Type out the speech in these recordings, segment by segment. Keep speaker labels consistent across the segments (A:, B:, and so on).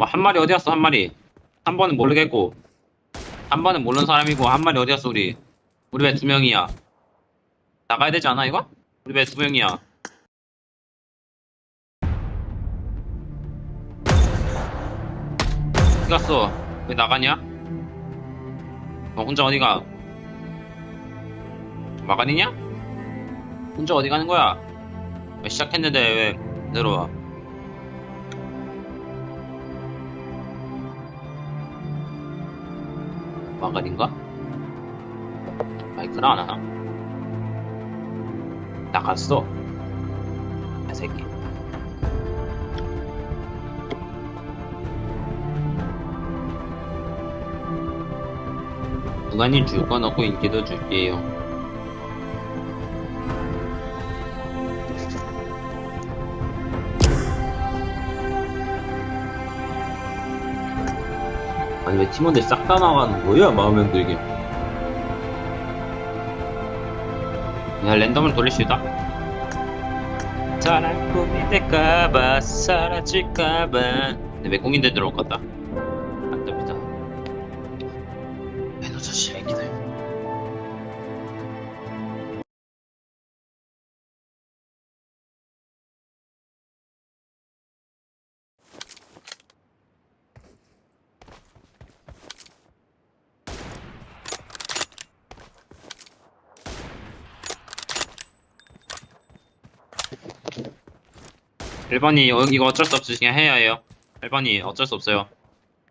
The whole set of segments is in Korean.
A: 뭐 한 마리 어디 갔어 한 마리 한 번은 모르겠고 한 번은 모르는 사람이고 한 마리 어디 갔어 우리 우리 왜두 명이야 나가야 되지 않아 이거? 우리 왜두 명이야 어디 갔어 왜 나가냐? 너 혼자 어디가 마가니냐? 혼자 어디 가는 거야? 왜 시작했는데 왜 내려와 마가린가? 마이크를 안 하나? 나갔어. 야, 새끼. 건 없고 인기도 줄게요. 아니 왜 팀원들 싹 다 나가는 거야 마음에 안 들게? 그냥 랜덤을 돌릴 수 있다. 사랑 꿈이 될까봐 사라질까봐. 왜 꿈인데 들어올 것 같다 1번이 어, 이거 어쩔 수 없이 그냥 해야 해요. 1번이 어쩔 수 없어요.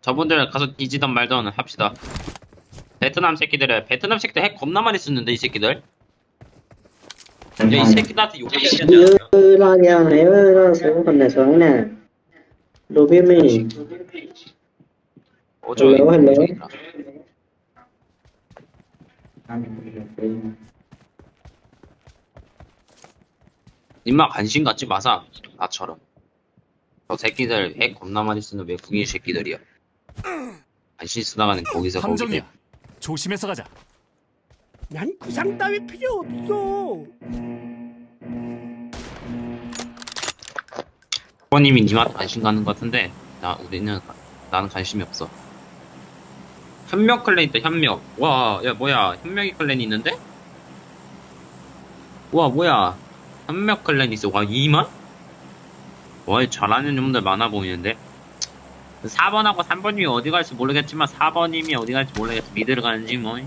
A: 저분들 가서 뒤지던 말던 합시다. 베트남 새끼들에 베트남 새끼들 핵 겁나 많이 쓰는데 이 새끼들. 근데 이 새끼들한테 욕해야 되지
B: 않냐 왜이러 생각하네 저네 로비미.
A: 어쩌고
B: 헬로 헬로.
A: 님마 관심 갖지 마사 나처럼. 저 새끼들 핵 겁나 많이 쓰는 외국인 새끼들이야. 관심 쓰다가는 거기서
C: 함정이야.
A: 거기야.
C: 조심해서 가자.
D: 난 구상 따위 필요 없어.
A: 부모님이 님한테 관심 가는 것 같은데 나 우리는 나는 관심이 없어. 현명 클랜 있다 현명. 와, 야 뭐야 현명이 클랜이 있는데? 와 뭐야 현명 클랜 있어. 와 2만? 와 잘하는 놈들 많아 보이는데. 4번하고 3번님이 어디 갈지 모르겠지만 4번님이 어디 갈지 모르겠어. 미드를 가는지 뭐.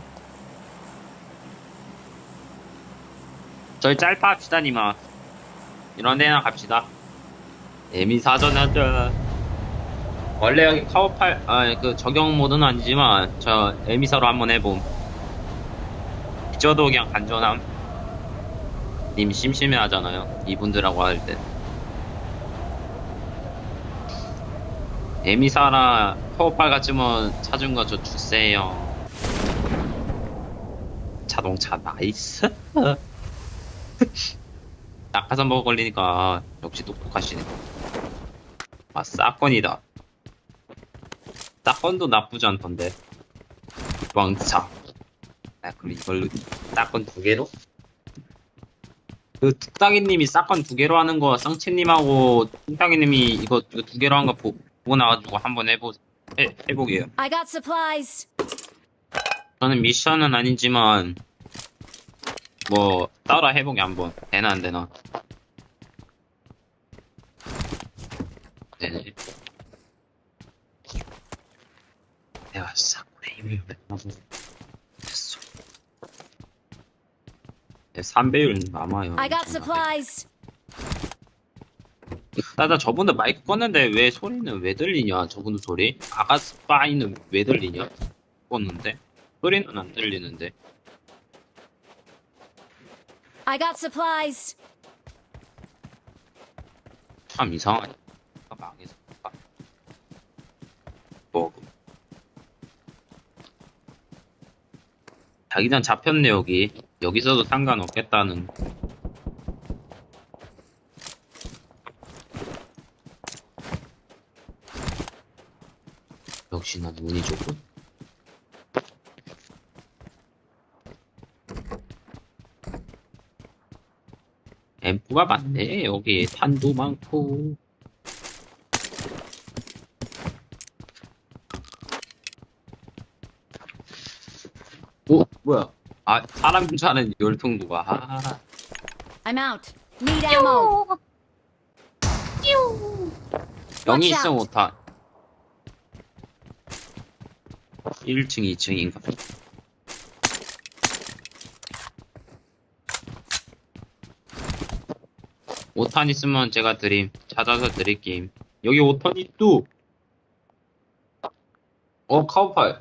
A: 저희 짤파 합시다 니마. 이런 데나 갑시다. 에미 사전 하자. 원래 여기 카오팔, 아, 그 적용 모드는 아니지만, 저 에미사로 한번 해봄. 저도 그냥 간전함. 님 심심해 하잖아요. 이분들하고 할 때. 에미사나 카오팔 같으면 찾은 거 저 주세요. 자동차 나이스. 낙하산 버거 걸리니까 역시 똑똑하시네. 아, 사건이다. 사건도 나쁘지 않던데. 왕차. 아, 그럼 이걸로, 사건 두 개로? 그, 뚝딱이님이 사건 두 개로 하는 거, 쌍치님하고, 뚝딱이님이 이거, 이거 두 개로 한 거 보고 나가지고 한번 해보, 해, 해보게요.
E: I got supplies.
A: 저는 미션은 아니지만, 뭐, 따라 해보게 한번. 되나, 안 되나. 네네. 내가 사고의 힘을 하고 됐어. 네, 3배율 남아요.
E: I got supplies.
A: 나, 나 저분들 마이크 껐는데 왜 소리는 왜 들리냐? 저분들 소리? 아가 스파이는 왜 들리냐? 껐는데? 소리는 안 들리는데.
E: I got supplies.
A: 참 이상하네. 아, 망해서. 아. 뭐. 자기장 잡혔네, 여기. 여기서도 상관없겠다는. 역시나 눈이 좋군. 앰프가 많네. 여기 탄도 많고. 뭐야? 아, 사람 줄 아는 열통도가. 아,
E: I'm out. Need ammo.
A: 영이
E: Watch
A: 있어,
E: out.
A: 못한. 1층, 2층인가? 오탄 있으면 제가 드림. 찾아서 드릴게임. 여기 오탄 있두! 어, 카우팔.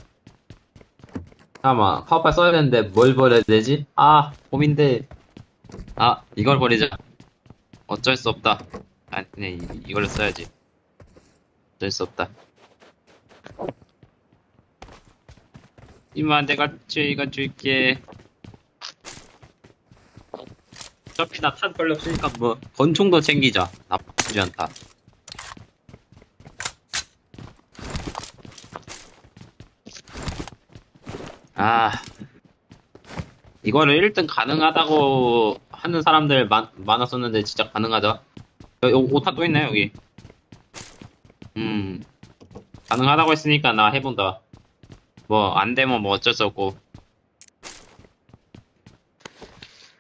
A: 잠깐만, 카우팔 써야 되는데 뭘 버려야 되지? 아, 고민돼. 아, 이걸 버리자. 어쩔 수 없다. 아, 그냥 이- 이걸로 써야지. 어쩔 수 없다. 이만 내가 죄가 줄게. 어차피 나탄 별로 없으니까 뭐 권총도 챙기자. 나쁘지 않다. 아 이거를 1등 가능하다고 하는 사람들 많, 많았었는데 진짜 가능하다. 여기 5탄 또 있네 여기. 음 가능하다고 했으니까 나 해본다. 뭐 안 되면 뭐 어쩔 수 없고.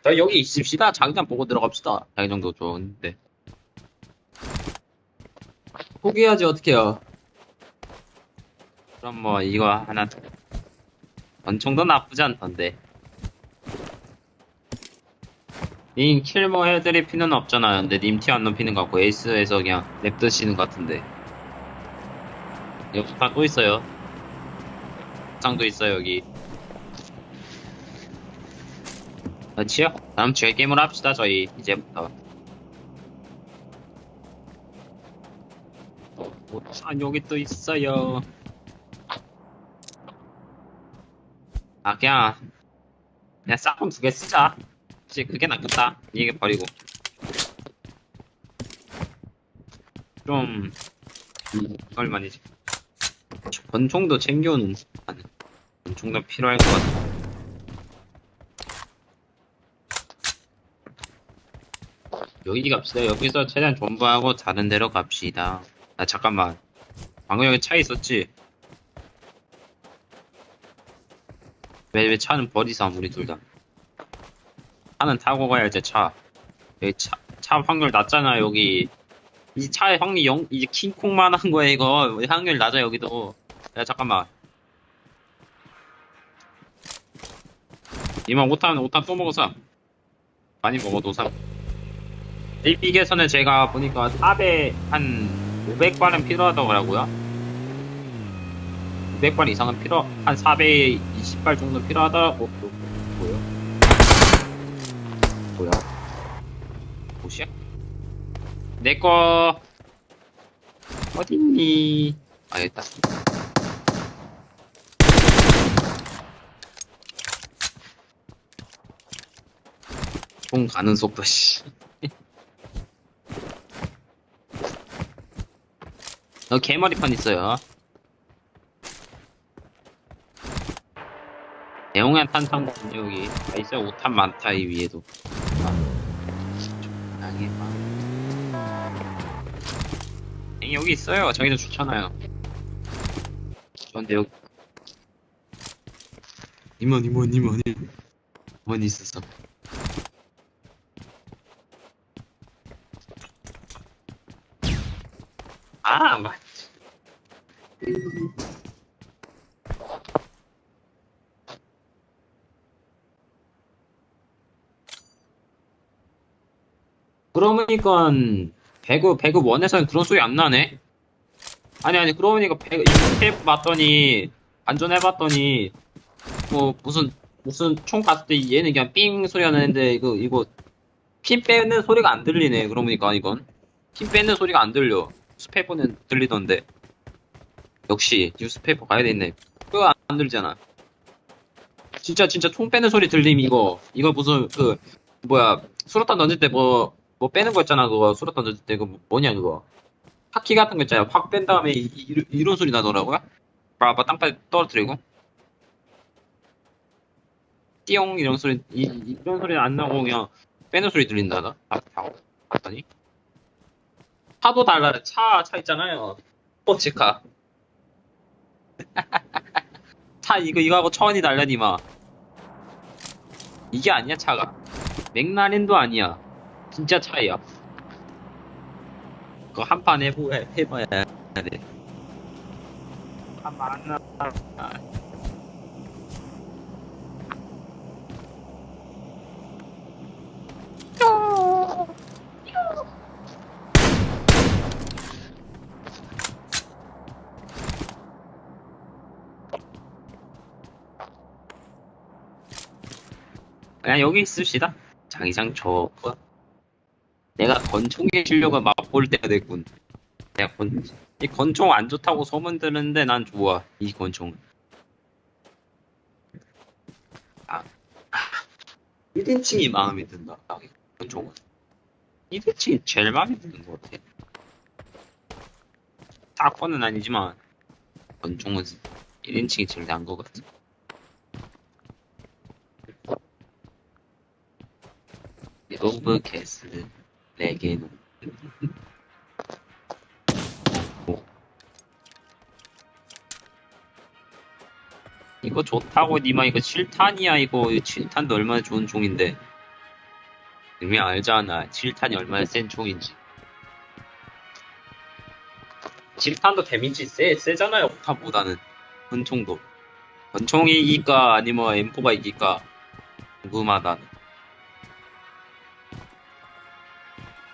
A: 자 여기 있읍시다. 자기장 보고 들어갑시다. 자기장도 좋은데. 포기해야지 어떡해요. 그럼 뭐 이거 하나 권총도 나쁘지 않던데. 님 킬뭐 해드릴 필요는 없잖아요. 근데 님 티안 높이는 것 같고 에이스에서 그냥 냅두시는 것 같은데. 여기 다또 있어요. 장도 있어요 여기. 그렇지요? 다음 주에 게임을 합시다 저희 이제부터. 아 여기 또 있어요. 아 그냥 그냥 싹금 두개 쓰자. 혹시 그게 낫겠다. 이게 버리고. 좀 음, 얼마니지? 권총도 챙겨오는 아니, 권총도 필요할 것 같아. 여기 갑시다. 여기서 최대한 존버하고 다른 데로 갑시다. 아 잠깐만. 방금 여기 차 있었지? 왜, 왜 차는 버리삼, 우리 둘 다. 차는 타고 가야지, 차. 여기 차, 차 확률 낮잖아, 여기. 이 차의 확률 영, 이제 킹콩만 한 거야, 이거. 왜 확률 낮아, 여기도. 야, 잠깐만. 이만 5탄, 5탄 또 먹어서. 많이 먹어도 삼. 이 빅에서는 제가 보니까 4배 한 500발은 필요하다고 하고요. 500발 이상은 필요, 한 4배 20발 정도 필요하다고 보여. 뭐야? 뭐시야? 내거 어딨니? 아, 있다. 총 가는 속도, 씨. 여 개머리판 있어요. 내용의 탄창 여기 다 있어요. 오탄 많다 이 위에도. 아. 네, 여기 있어요. 저기도 좋잖아요. 근데 여기 이만 이만 이만 이만 있었어. 아 맞. 그러니까 배그 배그 원에서는 그런 소리 안 나네. 아니 아니 그러니까 배그 이스텝 봤더니 안전해봤더니 뭐 무슨 무슨 총 갔을 때 얘는 그냥 삥 소리가 나는데 이거 이거 핀 빼는 소리가 안 들리네. 그러니까 이건 핀 빼는 소리가 안 들려. 스페이퍼는 들리던데. 역시 뉴스페이퍼 가야 되겠네. 그거 안 들리잖아. 진짜 진짜 총 빼는 소리 들림 이거 이거 무슨 그 뭐야 수류탄 던질 때뭐 뭐 빼는 거 있잖아 그거. 수류탄 던질 때그 뭐냐 그거. 바퀴 같은 거 있잖아요. 확뺀 다음에 이, 이, 이런 소리 나더라고요. 봐봐 땅바닥 떨어뜨리고. 띠용 이런 소리 이, 이런 소리 안 나고 그냥 빼는 소리 들린다 나. 아, 봤더니. 차도 달라. 차차 있잖아요. 스포츠카. 차 이거 이거 하고 천원이 달라 니 마. 이게 아니야 차가. 맥라렌도 아니야 진짜 차야 그거 한 판 해보, 해봐야 돼 아, 많아. 그냥 여기 있읍시다. 장이장 저 내가 권총의 실력을 맛볼 때가 됐군. 내가 권, 이 권총 안 좋다고 소문 드는데 난 좋아. 이 권총은. 아, 1인칭이 마음에 든다. 아, 권총은. 1인칭이 제일 마음에 드는 것 같아. 사건은 아니지만, 권총은 1인칭이 제일 나은 것 같아. 오브캐스. 4개. 놓 음. 이거 좋다고 니마. 이거 칠탄이야. 이거 칠탄도 얼마나 좋은 종인데. 이미 알잖아. 칠탄이 얼마나 센 종인지. 칠탄도 데미지 세, 세잖아요 5탄보다는. 권총도. 권총이 이기까 아니면 M4가 이기까 궁금하다는.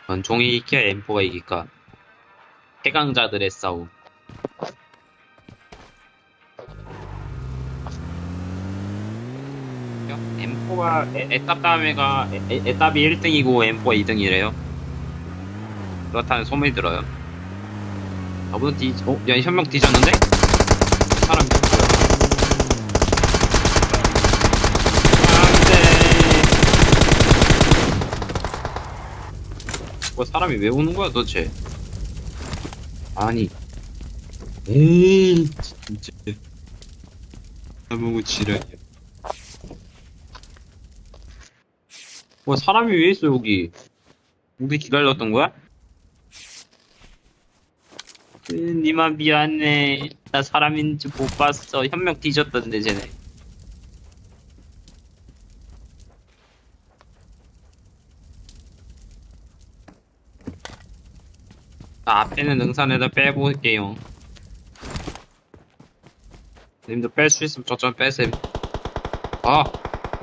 A: 권총이 이길까 M4가 이길까 해강자들의 싸움 M4가 에탑 다음에가 에- 에- 에 탑이 1등이고 M4가 2등이래요 그렇다는 소문이 들어요 저분 뒤, 어? 야, 현명 뒤졌는데? 사람 죽어요. 안 돼. 뭐, 사람이 왜 오는 거야, 도대체? 아니. 에이, 진짜. 너무 지랄이야. 뭐, 사람이 왜 있어, 여기? 우리 기다렸던 거야? 으, 니마 미안해. 나 사람인지 못 봤어. 현명 뒤졌던데, 쟤네. 앞에는 능선에다 빼볼게요. 님도 뺄 수 있으면 저점 빼셈. 아,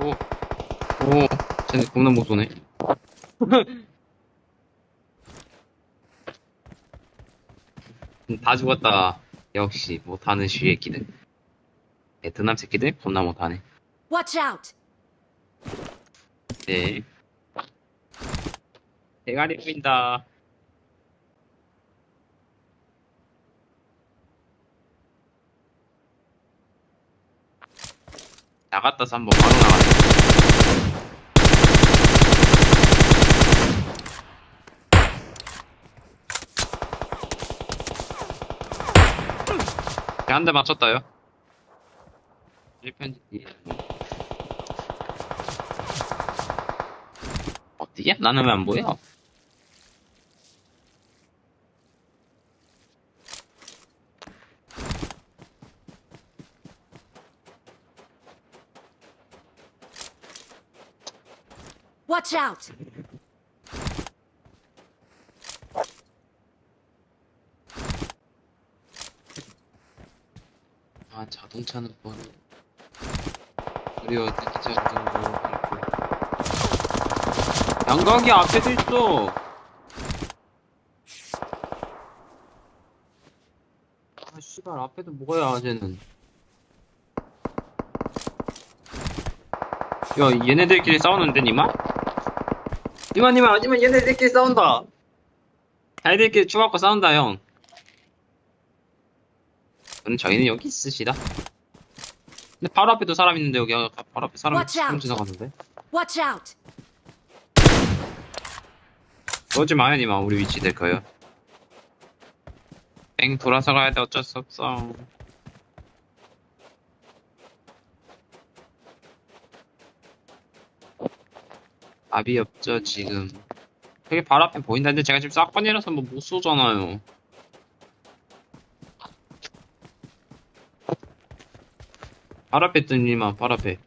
A: 오, 오, 쟤네 겁나 못 쏘네. 다 죽었다. 역시 못하는 쥐새끼들. 베트남 새끼들 겁나 못하네.
E: Watch out!
A: 네. 대가리 보인다. 나갔다 서 한번 바로 나가네. 한대 맞췄다요. 1편지 뒤에. 어디야? 나는 왜 안 보여?
E: Watch out!
A: 아, 자동차는 뭐. 우리 어떻게 자동차 양각이 앞에도 있어. 아, 씨발, 앞에도 뭐야, 쟤는. 야, 얘네들끼리 싸우는데, 니마? 니마, 니마, 니마, 얘네들끼리 싸운다. 자기들끼리 추갖고 싸운다, 형. 그럼 저희는 여기 있으시다. 근데 바로 앞에도 사람 있는데, 여기, 아, 바로 앞에
E: out.
A: 지금 지나가는데?
E: Watch out!
A: 그러지 마요, 니마. 우리 위치 될 거예요. 뺑 돌아서 가야 돼. 어쩔 수 없어. 답이 없죠 지금. 여기 바로 앞에 보인다는데 제가 지금 싹번이라서 뭐 못 쏘잖아요. 바로 앞에 뜨니만 바로 앞에.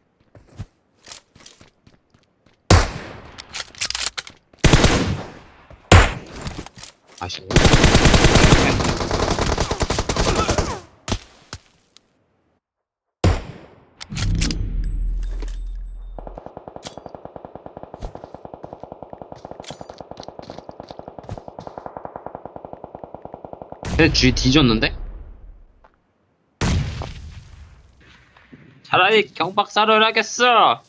A: 아쉽네. 씨. 쥐 뒤졌는데? 차라리 경박사를 하겠어!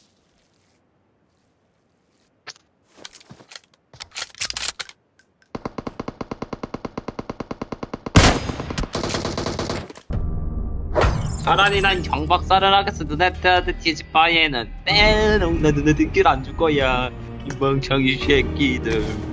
A: 차라리 난 경박사를 하겠어 누나한테 뒤집 바에는 때롱 나 누나들 길안 줄 거야 이 멍청이 새끼들